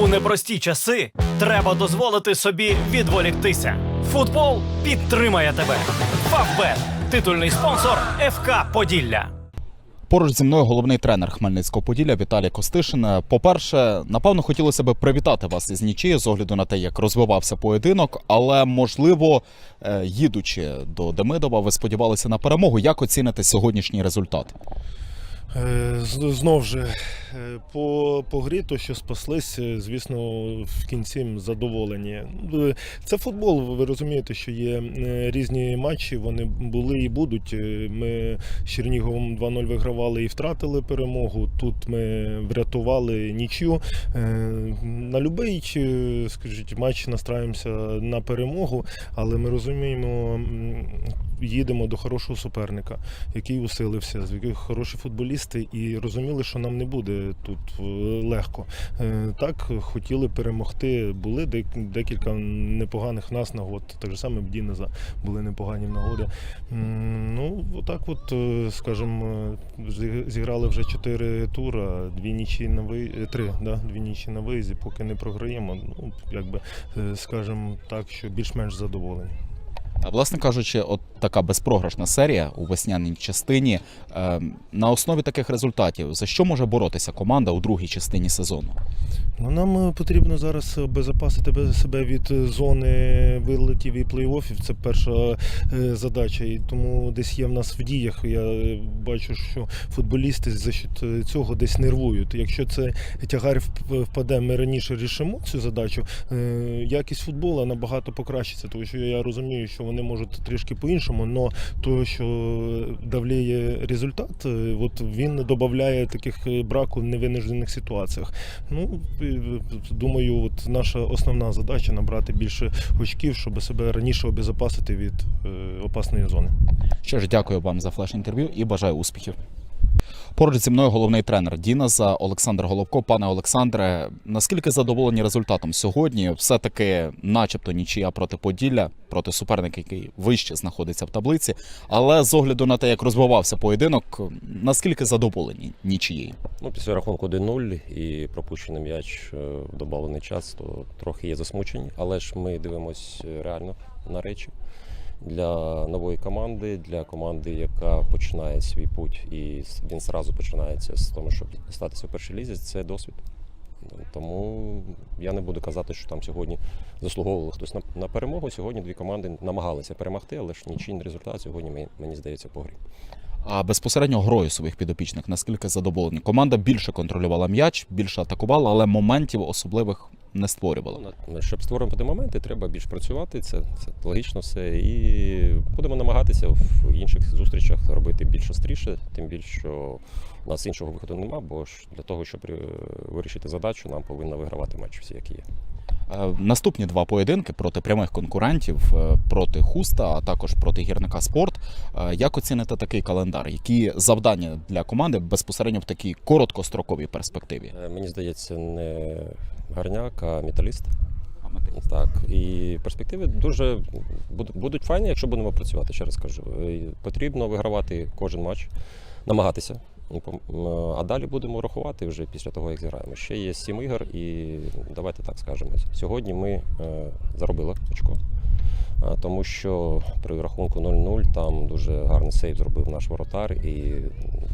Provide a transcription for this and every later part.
непрості часи треба дозволити собі відволіктися. Футбол підтримає тебе. Фавбет титульний спонсор ФК Поділля. Поруч зі мною головний тренер Хмельницького Поділля Віталій Костишин. По-перше, напевно, хотілося б привітати вас із нічиєю з огляду на те, як розвивався поєдинок. Але можливо, е, їдучи до Демидова, ви сподівалися на перемогу. Як оціните сьогоднішній результат? Е, з- Знов же е, по, по грі, то що спаслись, е, звісно, в кінці задоволені. Це футбол, ви розумієте, що є різні матчі, вони були і будуть. Ми з Черніговом 2-0 вигравали і втратили перемогу. Тут ми врятували нічю. На е, скажіть, матч настраюємося на перемогу, але ми розуміємо, їдемо до хорошого суперника який усилився, з яких хороші футболісти, і розуміли, що нам не буде тут е, легко. Е, Так, хотіли перемогти. Були декілька непоганих нас нагод. Так саме в були непогані нагоди. Ну, отак, от, е, скажімо, зіграли вже чотири тура, дві нічі на ви... е, три, да? дві нічі на виїзді, поки не програємо. Ну, якби, скажімо так, що більш-менш задоволені. Власне кажучи, от така безпрограшна серія у весняній частині. Е, На основі таких результатів за що може боротися команда у другій частині сезону? Ну, нам е, потрібно зараз обезопасити бе- себе від е, зони вилетів і плей-оффів. Це перша е, задача. І тому десь є в нас в діях. Я е, бачу, що футболісти за е, цього десь нервують. Якщо це тягар впаде, ми раніше рішимо цю задачу. е, Якість футболу набагато покращиться, тому що я розумію, що вони можуть трішки по-іншому, але то, що давліє результат, е, от він додає таких е, браку в невинужених ситуаціях. Ну, думаю, от наша основна задача набрати більше очків, щоб себе раніше обезопасити від е, опасної зони. Що ж, дякую вам за флеш-інтерв'ю і бажаю успіхів. Поруч зі мною головний тренер Діназа Олександр Головко. Пане Олександре, наскільки задоволені результатом сьогодні? Все-таки, начебто, нічия проти Поділля, проти суперника, який вище знаходиться в таблиці. Але з огляду на те, як розвивався поєдинок, наскільки задоволені нічиєю? Ну, після рахунку 1-0 і пропущений м'яч е, в добавлений час, то трохи є засмучені, але ж ми дивимося реально на речі. Для нової команди, для команди, яка починає свій путь, і він зразу починається з того, щоб статися в першій лізі, це досвід. Тому я не буду казати, що там сьогодні заслуговували хтось на, на перемогу. Сьогодні дві команди намагалися перемогти, але ж нічийний результат сьогодні мені, мені здається по грі. А безпосередньо грою своїх підопічних, наскільки задоволені? Команда більше контролювала м'яч, більше атакувала, але моментів особливих не створювала. Ну, Щоб створювати моменти, треба більш працювати. Це, це логічно все. І будемо намагатися в інших зустрічах робити більш остріше, тим більше, що у нас іншого виходу нема, бо ж для того, щоб е, вирішити задачу, нам повинна вигравати матч всі, які є. Е, Наступні два поєдинки проти прямих конкурентів, е, проти Хуста, а також проти гірника спорт. Е, Як оціните такий календар? Які завдання для команди безпосередньо в такій короткостроковій перспективі? Мені здається, не гарняк, а металіст. Так, і перспективи дуже будуть файні, якщо будемо працювати, ще раз кажу. Потрібно вигравати кожен матч, намагатися. Пом- А далі будемо рахувати вже після того, як зіграємо. Ще є сім ігор, і давайте так скажемо. Сьогодні ми е, заробили очко, тому що при рахунку 0-0 там дуже гарний сейв зробив наш воротар, і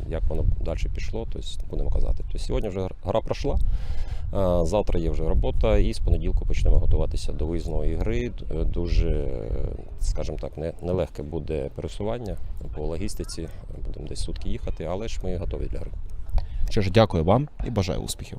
як воно далі пішло, тобто будемо казати. Тобто сьогодні вже гра пройшла. Завтра є вже робота, і з понеділку почнемо готуватися до виїзної гри. Дуже, скажімо так, не- нелегке буде пересування по логістиці. Будемо десь сутки їхати, але ж ми готові для гри. Що ж, дякую вам і бажаю успіхів.